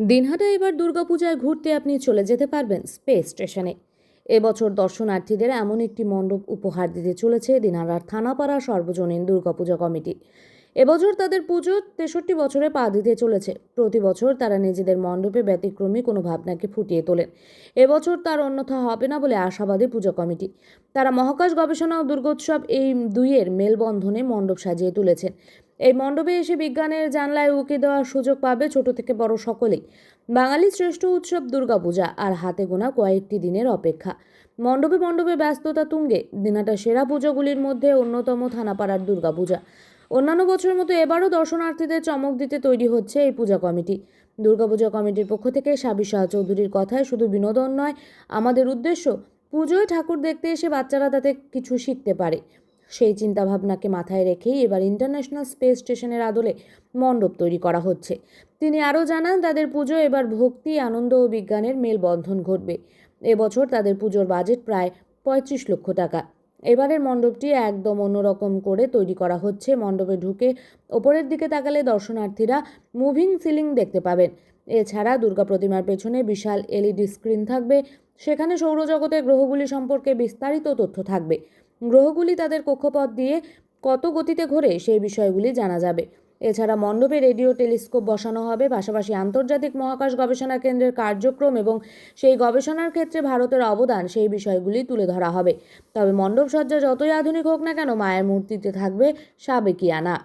দিনহাটা এবার দুর্গাপূজায় ঘুরতে আপনি চলে যেতে পারবেন স্পেস স্টেশনে। এবছর দর্শনার্থীদের এমন একটি মণ্ডপ উপহার দিতে চলেছে দিনহাটার থানাপাড়া সর্বজনীন দুর্গাপূজা কমিটি। এবছর তাদের পুজো তেষট্টি বছরে পা দিতে চলেছে। প্রতি বছর তারা নিজেদের মণ্ডপে ব্যতিক্রমী কোনো ভাবনাকে ফুটিয়ে তোলেন। এবছর তার অন্যথা হবে না বলে আশাবাদী পূজা কমিটি। তারা মহাকাশ গবেষণা ও দুর্গোৎসব এই দুইয়ের মেলবন্ধনে মণ্ডপ সাজিয়ে তুলেছেন। এই মণ্ডপে এসে বিজ্ঞানের জানলায় উকি দেওয়ার সুযোগ পাবে ছোট থেকে বড় সকলেই। বাঙালির শ্রেষ্ঠ উৎসব দুর্গাপূজা, আর হাতে গোনা কয়েকটি দিনের অপেক্ষা। মণ্ডপে মণ্ডপে ব্যস্ততা তুঙ্গে, দিনাটা সেরা পুজোগুলির মধ্যে অন্যতম থানাপাড়ার দুর্গাপূজা। অন্যান্য বছরের মতো এবারও দর্শনার্থীদের চমক দিতে তৈরি হচ্ছে এই পূজা কমিটি। দুর্গাপূজা কমিটির পক্ষ থেকে সাবি শাহ চৌধুরীর কথায় শুধু বিনোদন নয়, আমাদের উদ্দেশ্য, পুজোয় ঠাকুর দেখতে এসে বাচ্চারা তাতে কিছু শিখতে পারে। সেই চিন্তাভাবনাকে মাথায় রেখেই এবার ইন্টারন্যাশনাল স্পেস স্টেশনের আদলে মণ্ডপ তৈরি করা হচ্ছে। তিনি আরও জানান, তাদের পুজো এবার ভক্তি, আনন্দ ও বিজ্ঞানের মেলবন্ধন ঘটবে। এবছর তাদের পুজোর বাজেট প্রায় পঁয়ত্রিশ লক্ষ টাকা। এবারের মণ্ডপটি একদম অন্যরকম করে তৈরি করা হচ্ছে। মণ্ডপে ঢুকে ওপরের দিকে তাকালে দর্শনার্থীরা মুভিং সিলিং দেখতে পাবেন। এছাড়া দুর্গা প্রতিমার পেছনে বিশাল এলইডি স্ক্রিন থাকবে। সেখানে সৌরজগতের গ্রহগুলি সম্পর্কে বিস্তারিত তথ্য থাকবে। গ্রহগুলি তাদের কক্ষপথ দিয়ে কত গতিতে ঘোরে সেই বিষয়গুলি জানা যাবে। এছাড়া মণ্ডপে রেডিও, টেলিস্কোপ বসানো হবে, পাশাপাশি আন্তর্জাতিক মহাকাশ গবেষণা কেন্দ্রের কার্যক্রম এবং সেই গবেষণার ক্ষেত্রে ভারতের অবদান সেই বিষয়গুলি তুলে ধরা হবে। তবে মণ্ডপ সজ্জা যতই আধুনিক হোক না কেন, মায়ের মূর্তিতে থাকবে সাবেকিয়ানা।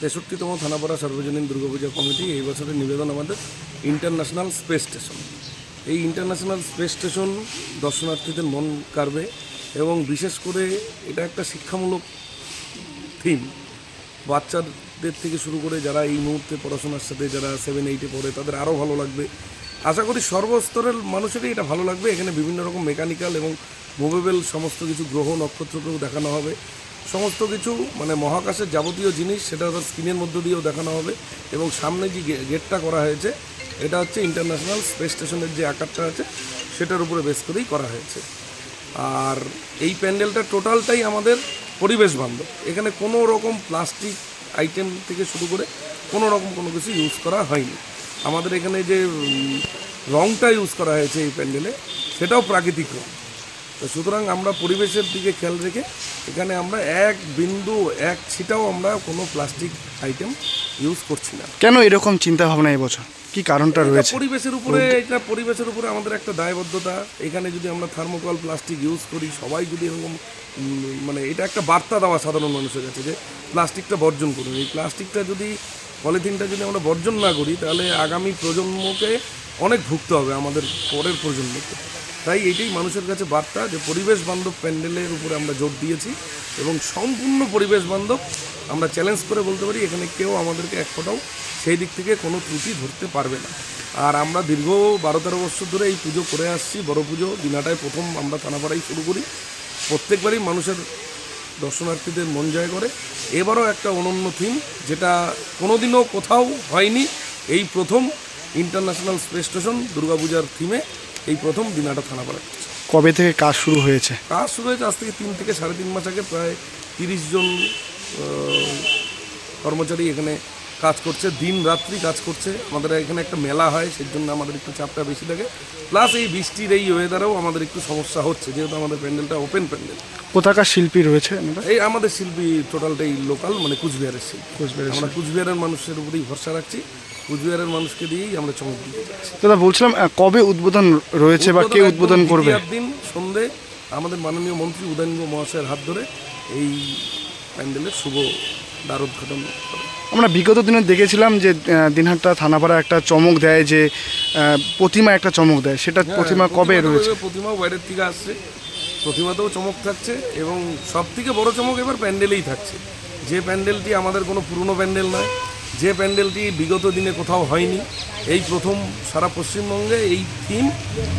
তেষট্টিতম থানাপাড়া সর্বজনীন দুর্গাপূজা কমিটি এই বছরের নিবেদন আমাদের ইন্টারন্যাশনাল স্পেস স্টেশন। এই ইন্টারন্যাশনাল স্পেস স্টেশন দর্শনার্থীদের মন কাড়বে। এবং বিশেষ করে এটা একটা শিক্ষামূলক থিম বাচ্চাদের থেকে শুরু করে যারা এই মুহূর্তে পড়াশোনার সাথে যারা সেভেন এইটে পড়ে, তাদের আরও ভালো লাগবে। আশা করি সর্বস্তরের মানুষেরই এটা ভালো লাগবে। এখানে বিভিন্ন রকম মেকানিক্যাল এবং মুভেবল সমস্ত কিছু গ্রহ, নক্ষত্রকেও দেখানো হবে। সমস্ত কিছু মানে মহাকাশের যাবতীয় জিনিস সেটা তার স্ক্রিনের মধ্য দিয়েও দেখানো হবে এবং সামনে যে গেটটা করা হয়েছে, এটা হচ্ছে ইন্টারন্যাশনাল স্পেস স্টেশনের যে আকারটা আছে, সেটার উপরে বেস করেই করা হয়েছে। আর এই প্যান্ডেলটা টোটালটাই আমাদের পরিবেশ বান্ধব। এখানে কোনো রকম প্লাস্টিক আইটেম থেকে শুরু করে কোনো রকম কোনো কিছু ইউজ করা হয়নি। আমাদের এখানে যে রংটা ইউজ করা হয়েছে এই প্যান্ডেলে, সেটাও প্রাকৃতিক রং। তো সুতরাং আমরা পরিবেশের দিকে খেয়াল রেখে এখানে আমরা এক বিন্দু এক ছিটাও আমরা কোনো প্লাস্টিক আইটেম ইউজ করছি না। কেন এরকম চিন্তা ভাবনা এবছর কি কারণটা রয়েছে? পরিবেশের উপরে এটা পরিবেশের উপরে আমাদের একটা দায়বদ্ধতা। এখানে যদি আমরা থার্মোকল প্লাস্টিক ইউজ করি সবাই যদি এরকম মানে এটা একটা বার্তা দেওয়া সাধারণ মানুষের কাছে যে প্লাস্টিকটা বর্জন করুন। এই প্লাস্টিকটা যদি পলিথিনটা যদি আমরা বর্জন না করি তাহলে আগামী প্রজন্মকে অনেক ভুগতে হবে আমাদের পরের প্রজন্মকে। তাই এটাই মানুষের কাছে বার্তা যে পরিবেশ বান্ধব প্যান্ডেলের উপরে আমরা জোর দিয়েছি এবং সম্পূর্ণ পরিবেশ বান্ধব আমরা চ্যালেঞ্জ করে বলতে পারি, এখানে কেউ আমাদেরকে এক ফোটাও সেই দিক থেকে কোনো ত্রুটি ধরতে পারবে না। আর আমরা দীর্ঘ বারো তেরো বছর ধরে এই পুজো করে আসছি, বড় পুজো দিনাটায় প্রথম আমরা থানাপাড়াই শুরু করি। প্রত্যেকবারই মানুষের দর্শনার্থীদের মন জয় করে। এবারও একটা অনন্য থিম যেটা কোনোদিনও কোথাও হয়নি, এই প্রথম ইন্টারন্যাশনাল স্পেস স্টেশন দুর্গাপূজার থিমে এই প্রথম দিনাটা থানাপাড়া কবে থেকে কাজ শুরু হয়েছে? কাজ শুরু হয়েছে আজ থেকে তিন থেকে সাড়ে তিন মাস আগে প্রায় তিরিশ জন কর্মচারী এখানে কাজ করছে দিন রাত্রি কাজ করছে। আমাদের এখানে একটা মেলা হয় সেই জন্য আমাদের একটু চাপটা বেশি থাকে। প্লাস এই বৃষ্টির এই ওয়েদারেও আমাদের একটু সমস্যা হচ্ছে যেহেতু আমাদের প্যান্ডেলটা ওপেন প্যান্ডেল। কোথাকার শিল্পী রয়েছে এই আমাদের শিল্পী টোটালটাই লোকাল মানে কুচবিহারের শিল্পী। কুচবিহার আমরা কুচবিহারের মানুষের উপরেই ভরসা রাখছি। কুচবিহারের মানুষকে দিয়েই আমরা চমক দিতে যাচ্ছি। দাদা বলছিলাম কবে উদ্বোধন রয়েছে বা কে উদ্বোধন করবে? দ্বিতীয়ার দিন সন্ধে আমাদের মাননীয় মন্ত্রী উদয়নব মহাশয়ের হাত ধরে এই প্যান্ডেলের শুভ দ্বারোদ্ঘাটন করে আমরা বিগত দিনে দেখেছিলাম যে আহ, দিনহাটা থানাপাড়া একটা চমক দেয় যে প্রতিমা একটা চমক দেয়। সেটা প্রতিমা কবে রয়েছে? এবার প্রতিমাও বাইরের থেকে আসছে। প্রতিমাতেও চমক থাকছে এবং সব থেকে বড় চমক এবার প্যান্ডেলেই থাকছে। যে প্যান্ডেলটি আমাদের কোনো পুরনো প্যান্ডেল নয় যে প্যান্ডেলটি বিগত দিনে কোথাও হয়নি এই প্রথম সারা পশ্চিমবঙ্গে এই থিম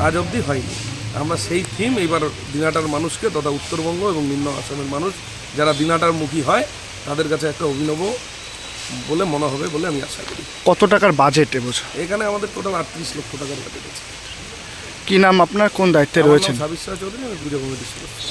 আজ অবধি হয়নি। আমরা সেই থিম এবার দিনাটার মানুষকে তথা উত্তরবঙ্গ এবং নিম্ন আসামের মানুষ যারা দিনাটার মুখী হয় তাদের কাছে একটা অভিনব বলে মনে হবে বলে আমি আশা করি। কত টাকার বাজেট এবছর? এখানে আমাদের টোটাল আটত্রিশ লক্ষ টাকার বাজেট আছে। কি নাম আপনার? কোন দায়িত্বে রয়েছেন? নাম চৌধুরী আমি পুজো কমিটির সদস্য।